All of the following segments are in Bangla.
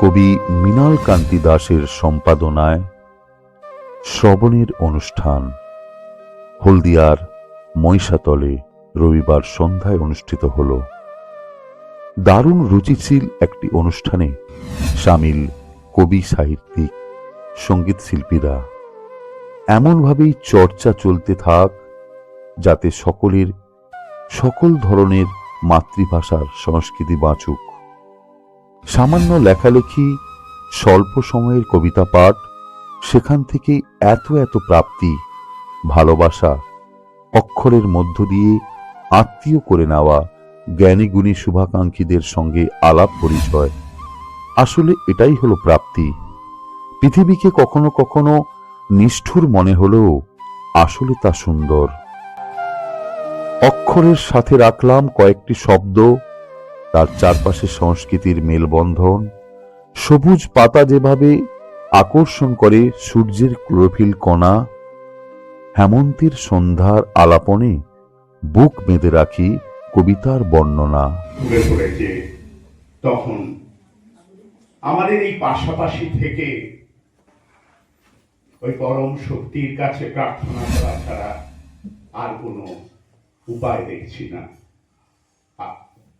কবি মৃণাল কান্তি দাসের সম্পাদনায় শ্রবণের অনুষ্ঠান হলদিয়ার মহিষাতলে রবিবার সন্ধ্যায় অনুষ্ঠিত হল। দারুণ রুচিশীল একটি অনুষ্ঠানে সামিল কবি সাহিত্যিক, সংগীত শিল্পীরা। এমনভাবেই চর্চা চলতে থাক যাতে সকলের, সকল ধরনের মাতৃভাষার সংস্কৃতি বাঁচুক। সামান্য লেখালেখি, স্বল্প সময়ের কবিতা পাঠ, সেখান থেকে এত এত প্রাপ্তি, ভালোবাসা, অক্ষরের মধ্য দিয়ে আত্মীয় করে নেওয়া জ্ঞানী গুণী শুভাকাঙ্ক্ষীদের সঙ্গে আলাপ পরিচয়। আসলে এটাই হলো প্রাপ্তি। পৃথিবীকে কখনো কখনো নিষ্ঠুর মনে হলেও আসলে তা সুন্দর। অক্ষরের সাথে রাখলাম কয়েকটি শব্দ তার চারপাশে সংস্কৃতির মেলবন্ধন, সবুজ পাতা যেভাবে আকর্ষণ করে সূর্যের ক্লোরোফিল কণা, হেমন্তের সন্ধ্যার আলাপনে বুক বেঁধে রাখি কবিতার বর্ণনা। তখন আমাদের এই পাশাপাশি থেকে ওই পরম শক্তির কাছে প্রার্থনা করা ছাড়া আর কোনো উপায় দেখছি না।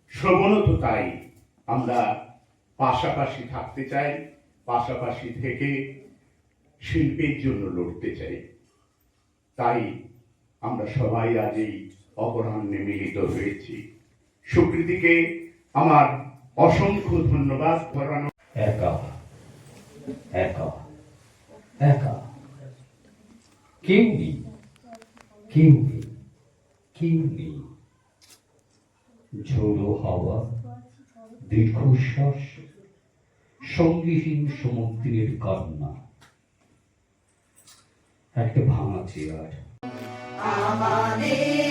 আ- শ্রবণও তো তাই। আমরা পাশাপাশি থাকতে চাই, পাশাপাশি থেকে শিল্পের জন্য লড়তে চাই। তাই আমরা সবাই আজ এই অপরাহ্নে মিলিত হয়েছি। সুকৃতিকে আমার অসংখ্য ধন্যবাদ, ধরানো একা। একা। একা। কেউ নেই কেউ নেই কেউ নেই ঝোড়ো হাওয়া দীর্ঘশ্বাস সঙ্গীহীন সমুদ্রের কান্না। একটা ভাঙা চেয়ার। আমাদের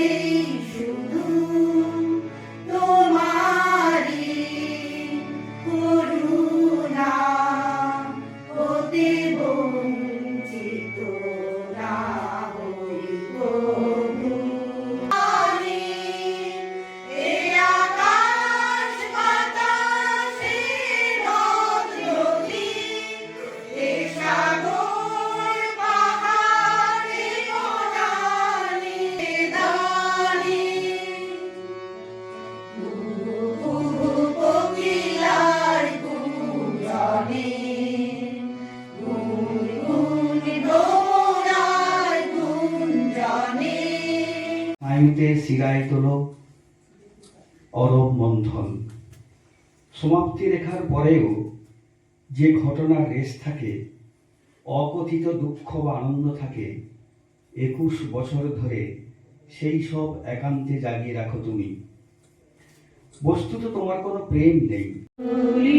প্রার্থনা আইনতে সিরায় তোলো। অরব মন্থন সমাপ্তি রেখার পরেও যে ঘটনার রেশ থাকে, অকথিত দুঃখ বা আনন্দ থাকে, একুশ বছর ধরে সেই সব একান্তে জাগিয়ে রাখো তুমি। বস্তুত তোমার কোনো প্রেম নেই। তুলি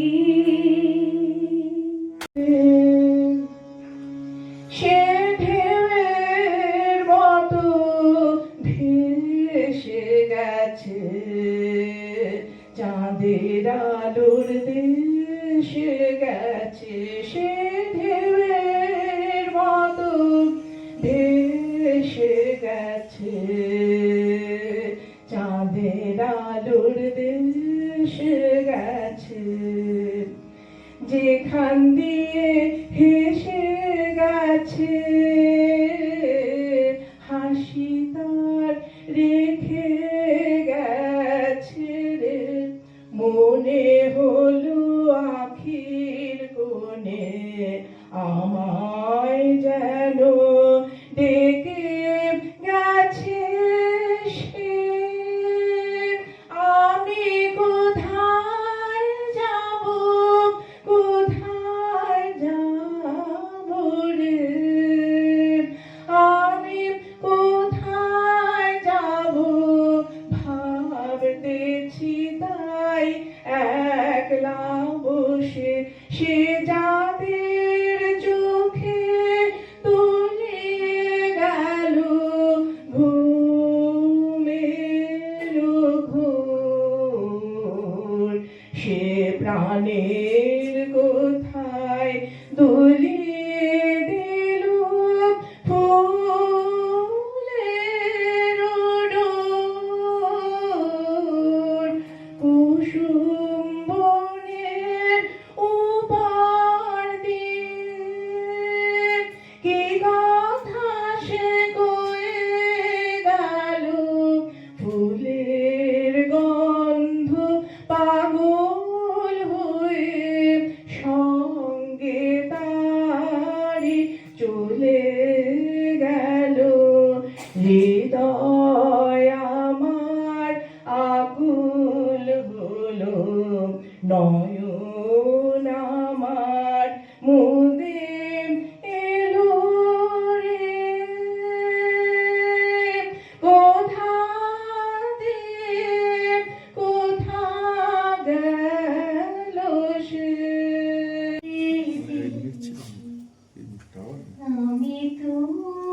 সীতার রেখে 是，是找。নয়ন আমার মুদে এলো রে। কোথা কোথা গেল সে? আমি তুমি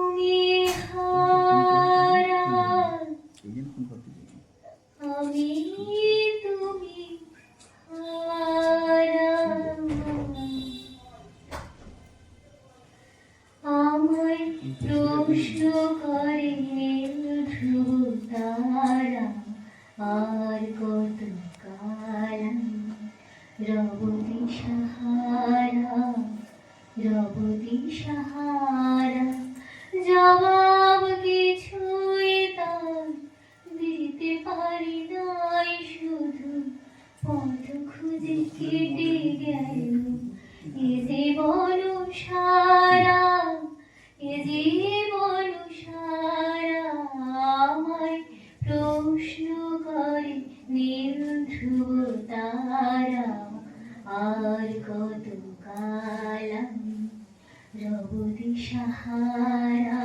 পথ খুঁজে কেটে এ জীবন এ জীবন সারা আমায় প্রশ্ন তারা আর কত কাল আমি Sahara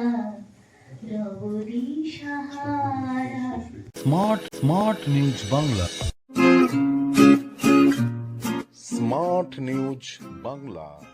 রবদি Sahara smart smart news Bangla love.